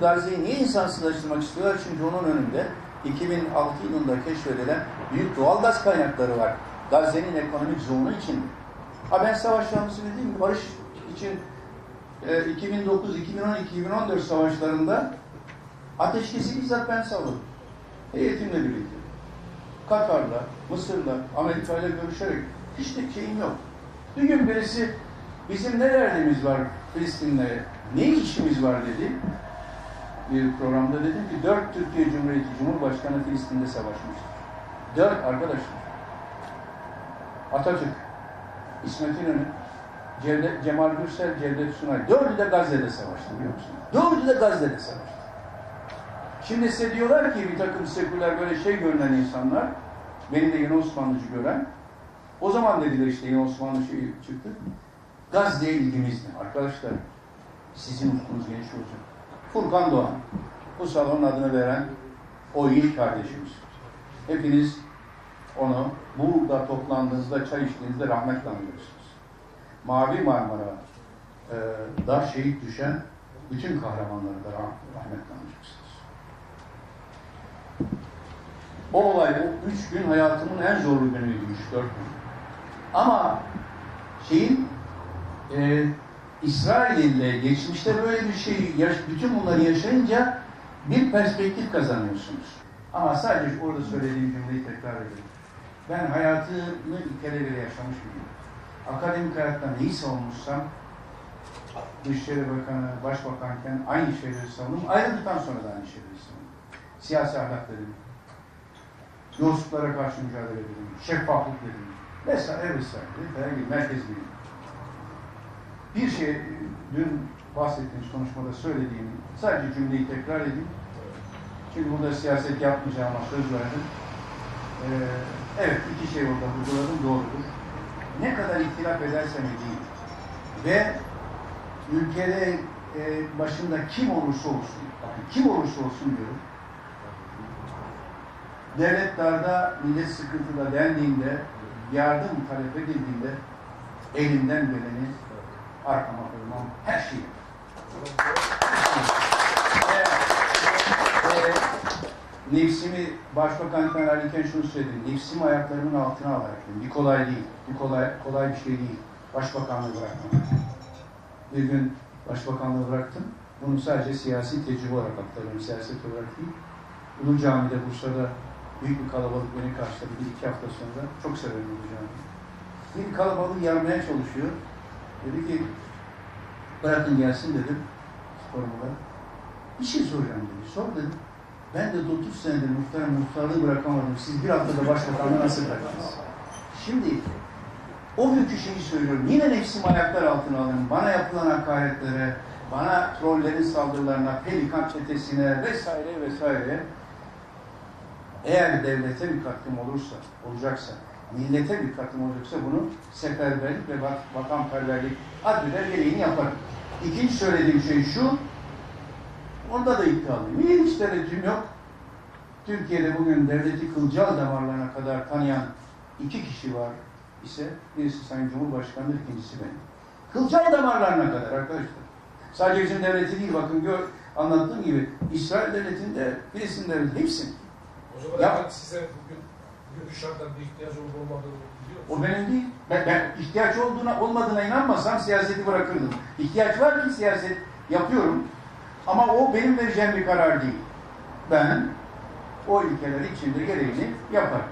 Gazze'yi niye insansızlaştırmak istiyorlar? Çünkü onun önünde 2006 yılında keşfedilen büyük doğal gaz kaynakları var. Gazze'nin ekonomik zoonu için. Ha ben savaş yanlısı dediğim gibi barış için e, 2009, 2012, 2014 savaşlarında ateşkesi bizzat ben sağladım. Heyetimle birlikte. Katar'la, Mısır'la, Amerika'yla görüşerek hiç de şeyim yok. Bir gün birisi bizim ne derdimiz var Filistin'le, ne işimiz var dedi. Bir programda dedim ki dört Türkiye Cumhuriyeti Cumhurbaşkanı Filistin'de savaşmıştır. Dört arkadaşlar. Atatürk, İsmet İnönü, Cevdet, Cemal Gürsel, Cevdet Sunay. Dördü de Gazze'de savaştı biliyor musun? Dördü de Gazze'de savaştı. Şimdi size diyorlar ki bir takım seküler böyle şey görünen insanlar, beni de yeni Osmanlıcı gören, o zaman dediler işte yeni Osmanlı şeyi çıktı. Gazze'ye ilgimiz ne? Arkadaşlar, sizin ufkunuz geniş olacak. Furkan Doğan, bu salonun adını veren o ilk kardeşimiz. Hepiniz onu burada toplandığınızda, çay içtiğinizde rahmetle anıyorsunuz. Mavi Marmara e, da şehit düşen bütün kahramanları da rah- rahmetle anacaksınız. O olay, o üç gün hayatımın en zorlu günüydü, üç dört gün. Ama şeyin e, İsrail'le geçmişte böyle bir şey, bütün bunları yaşayınca bir perspektif kazanıyorsunuz. Ama sadece orada söylediğim cümleyi tekrar edelim. Ben hayatımı bile yaşamış biriyim. Akademik hayatta neyi savunmuşsam, Dışişleri Bakanı, Başbakanken aynı şeyleri savundum. Ayrıldıktan sonra da aynı şeyleri savundum. Siyasi ahlak dedim. Yolsuzluklara karşı mücadele dedim. Şeffaflık dedim. Vesaire vesaire. Merkez bilim. Bir şey dün bahsettiğimiz konuşmada söylediğim sadece cümleyi tekrar edeyim. Çünkü burada siyaset yapmayacağıma söz verdim. Ee, evet iki şey orada vurguladım doğrudur. Ne kadar ihtilaf edersem edeyim ve ülkede e, başında kim olursa olsun, bakın kim olursa olsun diyorum, devlet darda, millet sıkıntıda dendiğinde, yardım talep edildiğinde elimden geleni arkama koymam, her şeyi. Ve, e, nefsimi başbakanlıktan alırken şunu söyledim. Nefsimi ayaklarımın altına alarak. Bir kolay değil. Bir kolay, kolay bir şey değil. Başbakanlığı bırakmak. Bir gün başbakanlığı bıraktım. Bunu sadece siyasi tecrübe olarak aktarıyorum. Siyaset olarak değil. Ulu Cami'de Bursa'da büyük bir kalabalık beni karşıladı. Bir iki hafta sonra. Çok severim Ulu Cami'yi. Bir kalabalığı yarmaya çalışıyor. Dedi ki bırakın gelsin dedim. Sporumda. Bir şey soracağım dedi. Sor dedim. Ben de 30 senedir muhtarım muhtarlığı bırakamadım. Siz bir haftada başbakanlığı nasıl bıraktınız? Şimdi o günkü şeyi söylüyorum. Yine nefsim ayaklar altına alın. Bana yapılan hakaretlere, bana trollerin saldırılarına, pelikan çetesine vesaire vesaire. Eğer devlete bir katkım olursa, olacaksa, millete bir katkım olacaksa bunu seferberlik ve vak vatanperverlik adreder gereğini yaparım. İkinci söylediğim şey şu, Onda da iddialıyım. Hiç tereddütüm yok. Türkiye'de bugün devleti kılcal damarlarına kadar tanıyan iki kişi var ise birisi Sayın Cumhurbaşkanı, ikincisi benim. Kılcal damarlarına kadar arkadaşlar. Sadece bizim devleti değil bakın gör, anlattığım gibi İsrail devletinde, Filistin devleti hepsi. O zaman Ya- size bugün O benim değil. Ben, ben ihtiyaç olduğuna olmadığına inanmasam siyaseti bırakırdım. İhtiyaç var ki siyaset yapıyorum. Ama o benim vereceğim bir karar değil. Ben o ilkeler içinde gereğini yaparım.